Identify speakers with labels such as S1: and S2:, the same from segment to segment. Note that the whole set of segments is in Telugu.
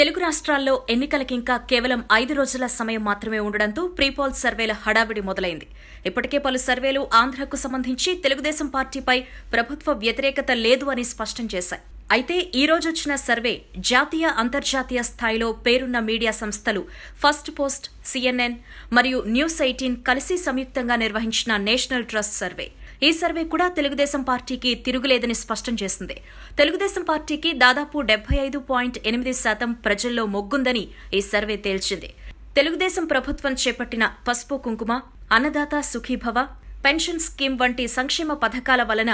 S1: తెలుగు రాష్ట్రాల్లో ఎన్నికలకింకా కేవలం ఐదు రోజుల సమయం మాత్రమే ఉండడంతో ప్రీపోల్ సర్వేల హడావిడి మొదలైంది. ఇప్పటికే పలు సర్వేలు ఆంధ్రకు సంబంధించి తెలుగుదేశం పార్టీపై ప్రభుత్వ వ్యతిరేకత లేదు అని స్పష్టం చేశాయి. అయితే ఈ రోజు వచ్చిన సర్వే జాతీయ అంతర్జాతీయ స్థాయిలో పేరున్న మీడియా సంస్థలు ఫస్ట్ పోస్ట్ సిఎన్ఎన్ మరియు న్యూస్ ఎయిటీన్ కలిసి సంయుక్తంగా నిర్వహించిన నేషనల్ ట్రస్ట్ సర్వే. ఈ సర్వే కూడా తెలుగుదేశం పార్టీకి తిరుగులేదని స్పష్టం చేసింది. తెలుగుదేశం పార్టీకి దాదాపు డెబ్బై ఐదు పాయింట్ ఎనిమిది శాతం ప్రజల్లో మొగ్గుందని ఈ సర్వే తేల్చింది. తెలుగుదేశం ప్రభుత్వం చేపట్టిన పసుపు కుంకుమ అన్నదాత సుఖీభవ పెన్షన్ స్కీమ్ వంటి సంక్షేమ పథకాల వలన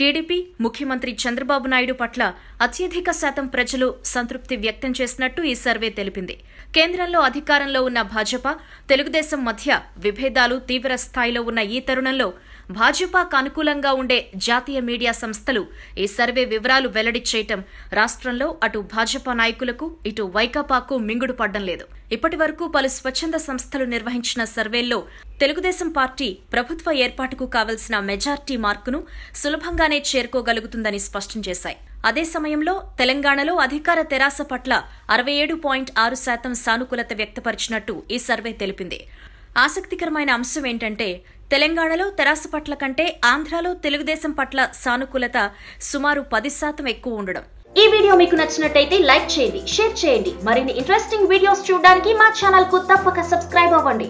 S1: టీడీపీ ముఖ్యమంత్రి చంద్రబాబు నాయుడు పట్ల అత్యధిక శాతం ప్రజలు సంతృప్తి వ్యక్తం చేసినట్టు ఈ సర్వే తెలిపింది. కేంద్రంలో అధికారంలో ఉన్న భాజపా తెలుగుదేశం మధ్య విభేదాలు తీవ్ర స్థాయిలో ఉన్న ఈ తరుణంలో భాజపాకు అనుకూలంగా ఉండే జాతీయ మీడియా సంస్థలు ఈ సర్వే వివరాలు వెల్లడి చేయటం రాష్ట్రంలో అటు భాజపా నాయకులకు ఇటు వైకాపాకు మింగుడు పడ్డం లేదు. ఇప్పటి వరకు పలు స్వచ్ఛంద సంస్థలు నిర్వహించిన సర్వేల్లో తెలుగుదేశం పార్టీ ప్రభుత్వ ఏర్పాటుకు కావలసిన మెజార్టీ మార్కును సులభంగానే చేరుకోగలుగుతుందని స్పష్టం చేశాయి. అదే సమయంలో తెలంగాణలో అధికార తెరాస పట్ల అరవై ఏడు పాయింట్ ఆరు శాతం సానుకూలత వ్యక్తపరిచినట్టు ఈ సర్వే తెలిపింది. ఆసక్తికరమైన అంశం ఏంటంటే తెలంగాణలో తెరాస పట్ల కంటే ఆంధ్రాలో తెలుగుదేశం పట్ల సానుకూలత సుమారు పది శాతం ఎక్కువ ఉండడం.
S2: ఈ వీడియో మీకు నచ్చినట్టయితే లైక్ చేయండి షేర్ చేయండి. మరిన్ని ఇంట్రెస్టింగ్ వీడియోస్ చూడడానికి మా ఛానల్కు తప్పక సబ్స్క్రైబ్ అవ్వండి.